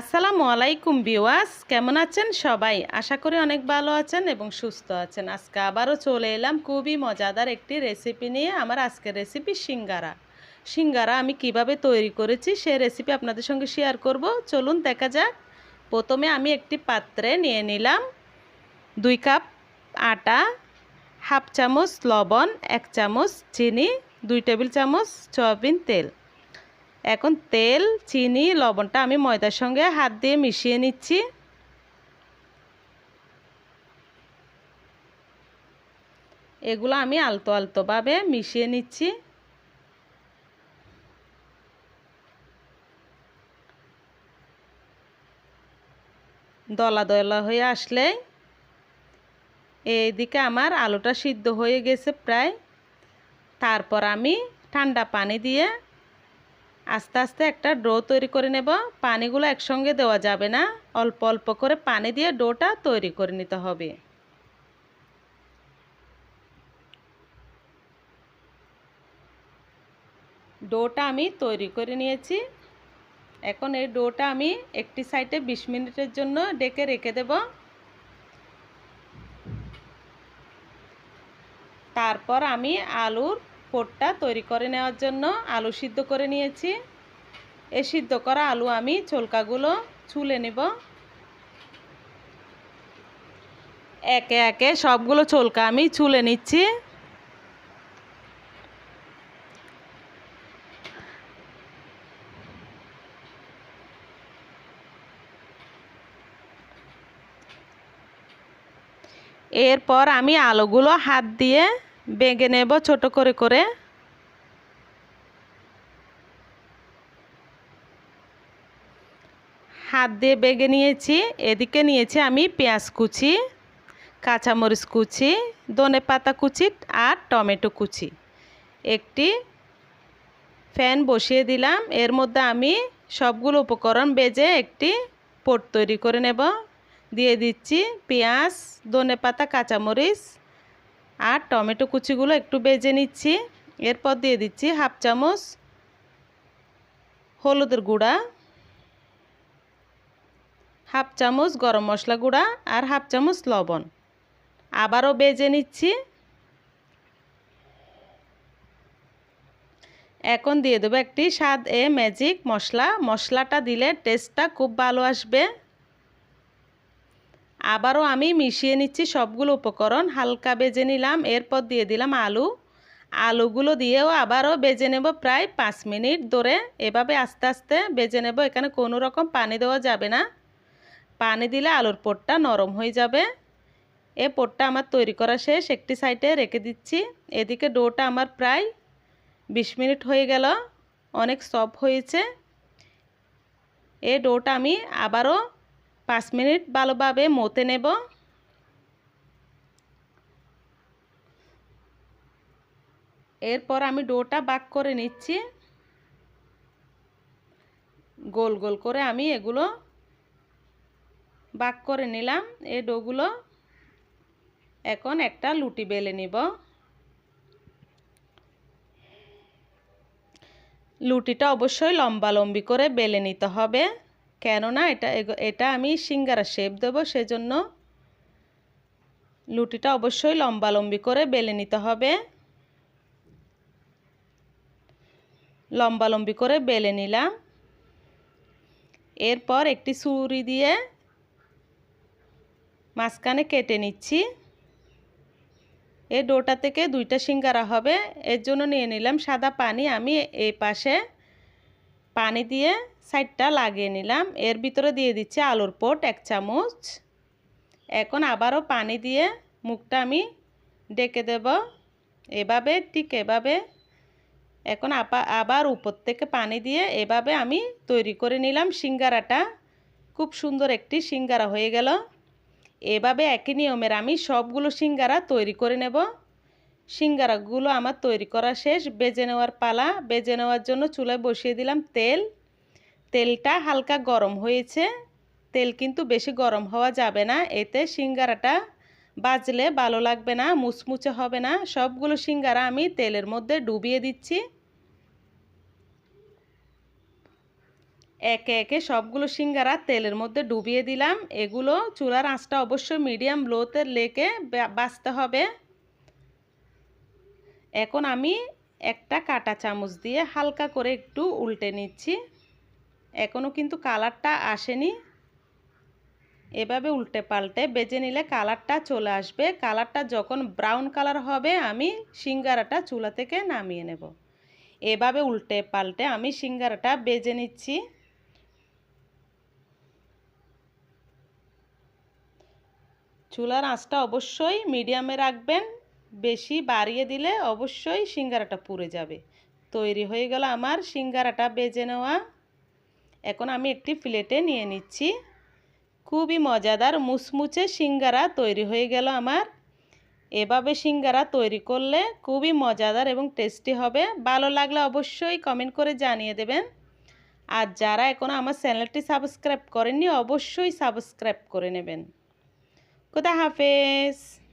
আসসালামু আলাইকুম বিওয়াস কেমন আছেন সবাই? আশা করি অনেক ভালো আছেন এবং সুস্থ আছেন। আজকে আবারও চলে এলাম খুবই মজাদার একটি রেসিপি নিয়ে আমার আজকের রেসিপি সিঙ্গারা। সিঙ্গারা আমি কীভাবে তৈরি করেছি সেই রেসিপি আপনাদের সঙ্গে শেয়ার করব। চলুন দেখা যাক। প্রথমে আমি একটি পাত্রে নিয়ে নিলাম দুই কাপ আটা, হাফ চামচ লবণ, এক চামচ চিনি, দুই টেবিল চামচ সয়াবিন তেল। এখন তেল, চিনি, লবণটা আমি ময়দার সঙ্গে হাত দিয়ে মিশিয়ে নিচ্ছি। এগুলো আমি আলতো আলতোভাবে মিশিয়ে নিচ্ছি। দলা দলা হয়ে আসলে এইদিকে আমার আলুটা সিদ্ধ হয়ে গেছে প্রায়। তারপর আমি ঠান্ডা পানি দিয়ে আস্তে আস্তে একটা ডো তৈরি করে নেব। পানিগুলো একসঙ্গে দেওয়া যাবে না। অল্প অল্প করে পানি দিয়ে ডোটা তৈরি করে নিতে হবে। ডোটা আমি তৈরি করে নিয়েছি। এখন এই ডোটা আমি একটি সাইডে বিশ মিনিটের জন্য ডেকে রেখে দেব। তারপর আমি আলুর পোটটা তৈরি করে নেওয়ার জন্য আলু সিদ্ধ করে নিয়েছি। এই সিদ্ধ করা আলু আমি চলকাগুলো ছুলে নেব। একে একে সবগুলো চলকা আমি ছুলে নিচ্ছি। এরপর আমি আলুগুলো হাত দিয়ে বেগে নেব, ছোট করে করে। হাত দিয়ে বেগে নিয়েছি, এদিকে নিয়েছি আমি পেঁয়াজ কুচি, কাঁচামরিচ কুচি, ধনে পাতা কুচি আর টমেটো কুচি। একটি ফ্যান বসিয়ে দিলাম, এর মধ্যে আমি সবগুলো উপকরণ বেজে একটি পোট তৈরি করে নেব। দিয়ে দিচ্ছি পেঁয়াজ, ধনে পাতা, কাঁচামরিচ আর টমেটো কুচিগুলো একটু বেজে নিচ্ছি। এরপর দিয়ে দিচ্ছি হাফ চামচ হলুদের গুঁড়া, হাফ চামচ গরম মশলা গুঁড়া আর হাফ চামচ লবণ। আবারও বেজে নিচ্ছি। এখন দিয়ে দেবো একটি স্বাদ এ ম্যাজিক মশলা। মশলাটা দিলে টেস্টটা খুব ভালো আসবে। আবারও আমি মিশিয়ে নিচ্ছি সবগুলো উপকরণ। হালকা বেজে নিলাম, এরপর দিয়ে দিলাম আলু। আলুগুলো দিয়েও আবারও বেজে নেব প্রায় পাঁচ মিনিট ধরে। এভাবে আস্তে আস্তে বেজে নেব, এখানে কোনো রকম পানি দেওয়া যাবে না। পানি দিলে আলুর পোটটা নরম হয়ে যাবে। এ পোটটা আমার তৈরি করা শেষ, একটি সাইডে রেখে দিচ্ছি। এদিকে ডোটা আমার প্রায় বিশ মিনিট হয়ে গেল, অনেক সফট হয়েছে। এ ডোটা আমি আবারও পাঁচ মিনিট ভালোভাবে মতে নেব। এরপর আমি ডোটা বাক করে নিচ্ছি। গোল গোল করে আমি এগুলো বাক করে নিলাম। এই ডোগুলো এখন একটা লুটি বেলে নিব। লুটিটা অবশ্যই লম্বা লম্বি করে বেলে নিতে হবে। কেননা এটা এটা আমি সিঙ্গারা শেপ দেবো, সেজন্য লুটিটা অবশ্যই লম্বা লম্বি করে বেলে নিতে হবে। লম্বা লম্বি করে বেলে নিলাম। এরপর একটি ছুরি দিয়ে মাঝখানে কেটে নিচ্ছি। এই ডোটা থেকে দুইটা সিঙ্গারা হবে, এর জন্য নিয়ে নিলাম সাদা পানি। আমি এই পাশে পানি দিয়ে সাইডটা লাগিয়ে নিলাম। এর ভিতরে দিয়ে দিচ্ছি আলুর পোট এক চামচ। এখন আবারও পানি দিয়ে মুখটা আমি ডেকে দেব। এভাবে, ঠিক এভাবে। এখন আবার উপর থেকে পানি দিয়ে এভাবে আমি তৈরি করে নিলাম সিঙ্গারাটা। খুব সুন্দর একটি সিঙ্গারা হয়ে গেল। এভাবে একই নিয়মের আমি সবগুলো সিঙ্গারা তৈরি করে নেব। সিঙ্গারাগুলো আমার তৈরি করা শেষ। বেজে নেওয়ার পালা, বেজে নেওয়ার জন্য চুলায় বসিয়ে দিলাম তেল। তেলটা হালকা গরম হয়েছে। তেল কিন্তু বেশি গরম হওয়া যাবে না। এতে সিঙ্গারাটা বাজলে ভালো লাগবে না, মুচমুচে হবে না। সবগুলো সিঙ্গারা আমি তেলের মধ্যে ডুবিয়ে দিচ্ছি। একে একে সবগুলো সিঙ্গারা তেলের মধ্যে ডুবিয়ে দিলাম। এগুলো চুলার আঁচটা অবশ্যই মিডিয়াম লোতে লেকে বাঁচতে হবে। এখন আমি একটা কাটা চামচ দিয়ে হালকা করে একটু উল্টে নিচ্ছি। এখনও কিন্তু কালারটা আসেনি। এভাবে উল্টে পাল্টে বেজে নিলে কালারটা চলে আসবে। কালারটা যখন ব্রাউন কালার হবে, আমি সিঙ্গারাটা চুলা থেকে নামিয়ে নেব। এভাবে উল্টে পাল্টে আমি সিঙ্গারাটা বেজে নিচ্ছি। চুলার আঁচটা অবশ্যই মিডিয়ামে রাখবেন। বেশি বাড়িয়ে দিলে অবশ্যই সিঙ্গারাটা পুড়ে যাবে। তৈরি হয়ে গেল আমার সিঙ্গারাটা, বেজে নেওয়া। এখন আমি একটি প্লেটে নিয়ে নিচ্ছি। খুবই মজাদার মুচমুচে সিঙ্গারা তৈরি হয়ে গেল আমার। এভাবে সিঙ্গারা তৈরি করলে খুবই মজাদার এবং টেস্টি হবে। ভালো লাগলে অবশ্যই কমেন্ট করে জানিয়ে দেবেন। আর যারা এখনও আমার চ্যানেলটি সাবস্ক্রাইব করেননি, অবশ্যই সাবস্ক্রাইব করে নেবেন। খুদা হাফেজ।